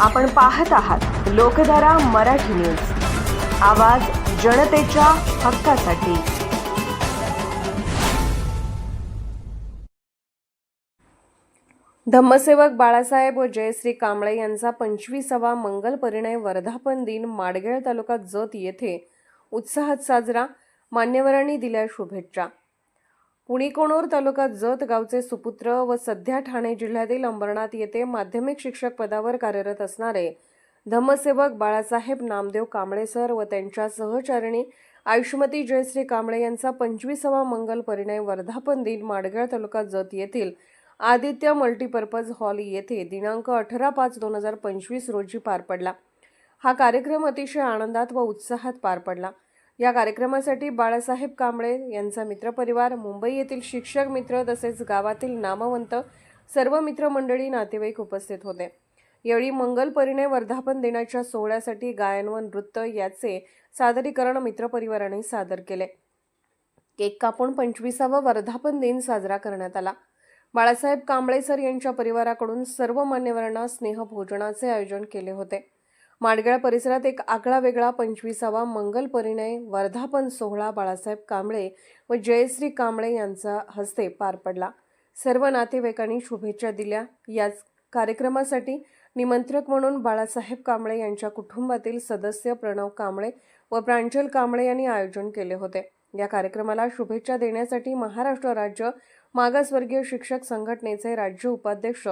आपण पाहत आहात लोकधारा मराठी न्यूज. आवाज जनतेच्या हक्कासाठी. धम्मसेवक बाळासाहेब व जयश्री कांबळे यांचा पंचवीसावा मंगल परिणय वर्धापन दिन माडगेळ तालुका जत येथे उत्साहात साजरा. मान्यवरांनी दिल्या शुभेच्छा. पुणेकोणूर तालुका जत गावचे सुपुत्र व सध्या ठाणे जिल्ह्यातील अंबरनाथ येथे माध्यमिक शिक्षक पदावर कार्यरत असणारे धम्मसेवक बाळासाहेब नामदेव कांबळे सर व त्यांच्या सहचारिणी आयुष्मती जयश्री कांबळे यांचा पंचवीसावा मंगल परिणय वर्धापन दिन माडगळ तालुका जत येथील आदित्य मल्टीपर्पज हॉल येथे दिनांक अठरा पाच दोन हजार पंचवीस रोजी पार पडला. हा कार्यक्रम अतिशय आनंदात व उत्साहात पार पडला. या कार्यक्रमासाठी बाळासाहेब कांबळे यांचा मित्रपरिवार मुंबई येथील शिक्षक मित्र तसेच गावातील नामवंत सर्व मित्रमंडळी नातेवाईक उपस्थित होते. यावेळी मंगल परिणय वर्धापन दिनाच्या सोहळ्यासाठी गायन व नृत्य याचे सादरीकरण मित्रपरिवाराने सादर केले. केक कापून पंचवीसावा वर्धापन दिन साजरा करण्यात आला. बाळासाहेब कांबळे सर यांच्या परिवाराकडून सर्व मान्यवरांना स्नेहभोजनाचे आयोजन केले होते. माडगळ परिसरात एक आगळा वेगळा पंचवीसावा मंगल परिणय वर्धापन सोहळा बाळासाहेब कांबळे व जयश्री कांबळे यांचा हस्ते पार पडला. सर्व नातेवाईकांनी शुभेच्छा दिल्या. याच कार्यक्रमासाठी निमंत्रक म्हणून बाळासाहेब कांबळे यांच्या कुटुंबातील सदस्य प्रणव कांबळे व प्रांजल कांबळे यांनी आयोजन केले होते. या कार्यक्रमाला शुभेच्छा देण्यासाठी महाराष्ट्र राज्य मागासवर्गीय शिक्षक संघटनेचे राज्य उपाध्यक्ष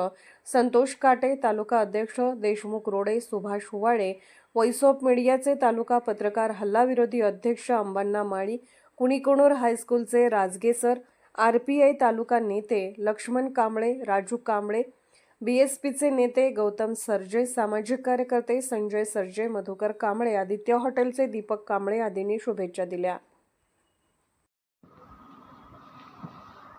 संतोष काटे तालुका अध्यक्ष देशमुख रोडे सुभाष हुवाळे वैसोप ऑफ मीडियाचे तालुका पत्रकार हल्लाविरोधी अध्यक्ष अंबांना माळी कुणीकोणूर हायस्कूलचे राजगेसर आर पी आय तालुका नेते लक्ष्मण कांबळे राजू कांबळे बी एस पीचे नेते गौतम सरजे सामाजिक कार्यकर्ते संजय सरजे मधुकर कांबळे आदित्य हॉटेलचे दीपक कांबळे आदींनी शुभेच्छा दिल्या.